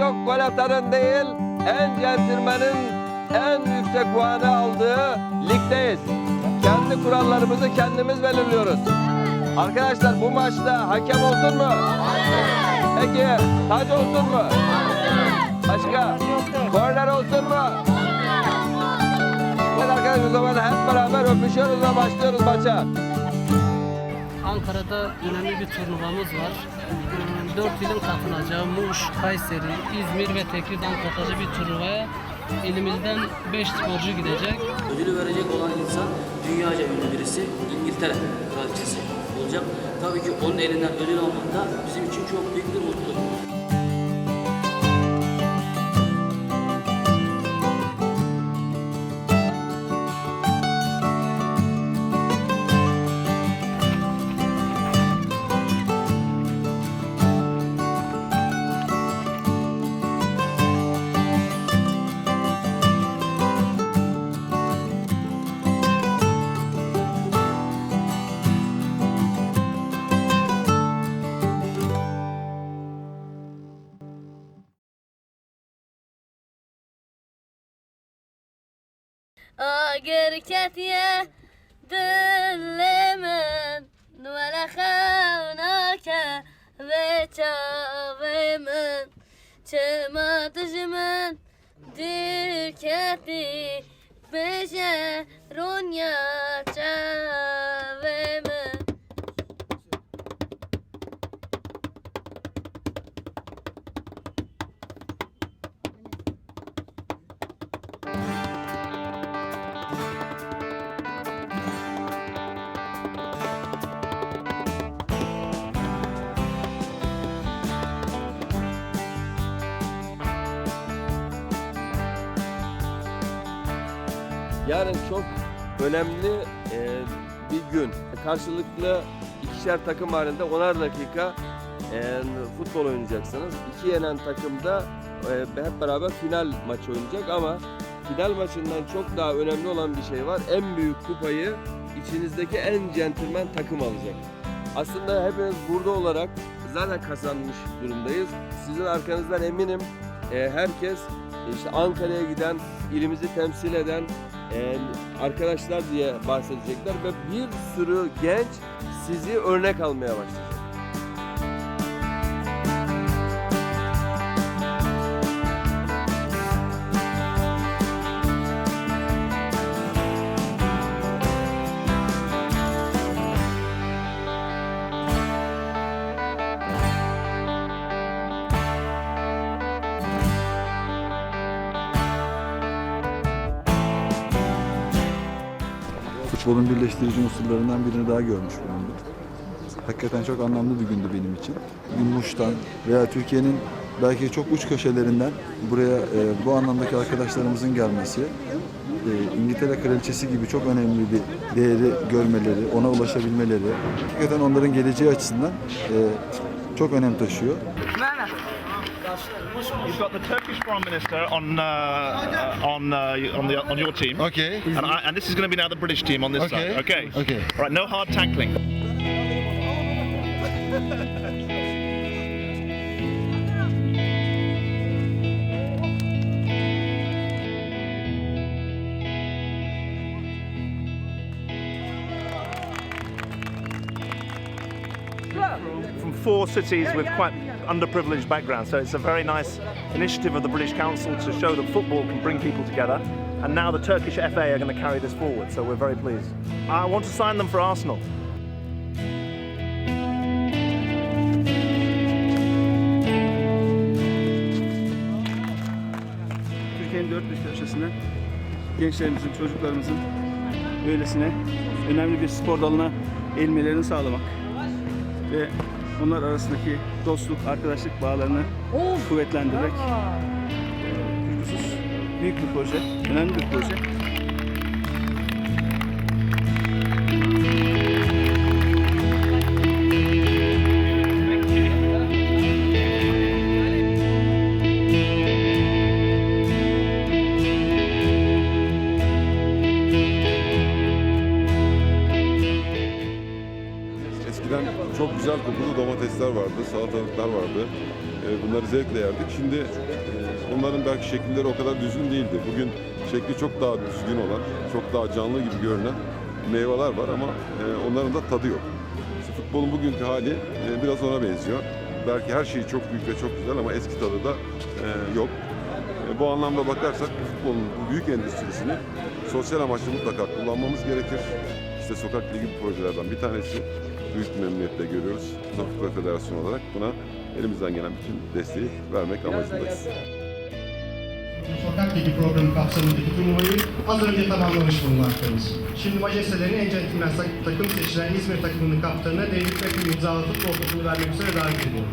çok gol atanın değil, en centilmenin en yüksek puanı aldığı ligdeyiz. Kendi kurallarımızı kendimiz belirliyoruz. Arkadaşlar bu maçta hakem olsun mu? Peki taç olsun mu? Başka? Korner olsun mu? Evet arkadaşlar o zaman hep beraber öpüşüyoruz ve başlıyoruz maça. Ankara'da önemli bir turnuvamız var. 4 ilin katılacağı Muş, Kayseri, İzmir ve Tekirdağ katılacağı bir turnuvaya elimizden 5 sporcu gidecek. Ödülü verecek olan insan dünyaca ünlü birisi İngiltere kraliçesi olacak. Tabii ki onun elinden ödül almak da bizim için çok büyük bir mutluluk. اگر کتیه دل من ولا خوناک و چاو من چه ماتش من دیر Yarın çok önemli e, bir gün. Karşılıklı ikişer takım halinde onar dakika e, futbol oynayacaksınız. İki yenen takımda e, hep beraber final maçı oynayacak ama final maçından çok daha önemli olan bir şey var. En büyük kupayı içinizdeki en centilmen takım alacak. Aslında hepimiz burada olarak zaten kazanmış durumdayız. Sizin arkanızdan eminim e, herkes işte Ankara'ya giden, ilimizi temsil eden e, arkadaşlar diye bahsedecekler ve bir sürü genç sizi örnek almaya başlayacak. Futbolun birleştirici unsurlarından birini daha görmüş bulunduk. Hakikaten çok anlamlı bir gündü benim için. Muş'tan veya Türkiye'nin belki çok uç köşelerinden buraya e, bu anlamdaki arkadaşlarımızın gelmesi, e, İngiltere Kraliçesi gibi çok önemli bir değeri görmeleri, ona ulaşabilmeleri, hakikaten onların geleceği açısından e, çok önem taşıyor. You've got the Turkish Prime Minister on uh, on uh, on the on your team. Okay. And, I, and this is going to be now the British team on this Okay. side. Okay. Okay. Right. No hard tackling. From four cities with quite underprivileged backgrounds, so it's a very nice initiative of the British Council to show that football can bring people together. And now the Turkish FA are going to carry this forward, so we're very pleased. I want to sign them for Arsenal. Dört gençlerimizin, çocuklarımızın böylesine önemli bir spor dalına eğilmelerini sağlamak ve onlar arasındaki dostluk, arkadaşlık bağlarını kuvvetlendirmek eee, kuşkusuz büyük bir proje, önemli bir proje. Kokulu domatesler vardı, salatalıklar vardı. E, bunları zevkle yerdik. Şimdi e, onların belki şekilleri o kadar düzgün değildi. Bugün şekli çok daha düzgün olan, çok daha canlı gibi görünen meyveler var ama e, onların da tadı yok. Futbolun bugünkü hali e, biraz ona benziyor. Belki her şey çok büyük ve çok güzel ama eski tadı da e, yok. Bu anlamda bakarsak futbolun bu büyük endüstrisini sosyal amaçlı mutlaka kullanmamız gerekir. İşte sokak ligi projelerden bir tanesi. Büyük memnuniyetle görüyoruz. Futbol Federasyonu olarak buna elimizden gelen bütün desteği vermek amacındayız. Sokak Ligi programı kapsamındaki turnuvayı az önce tamamlamış bulunmaktayız. Şimdi majestelerini en centilmen takım seçilen İzmir takımının kaptanı David Beckham imzalı futbol topunu vermek üzere davet ediyorum.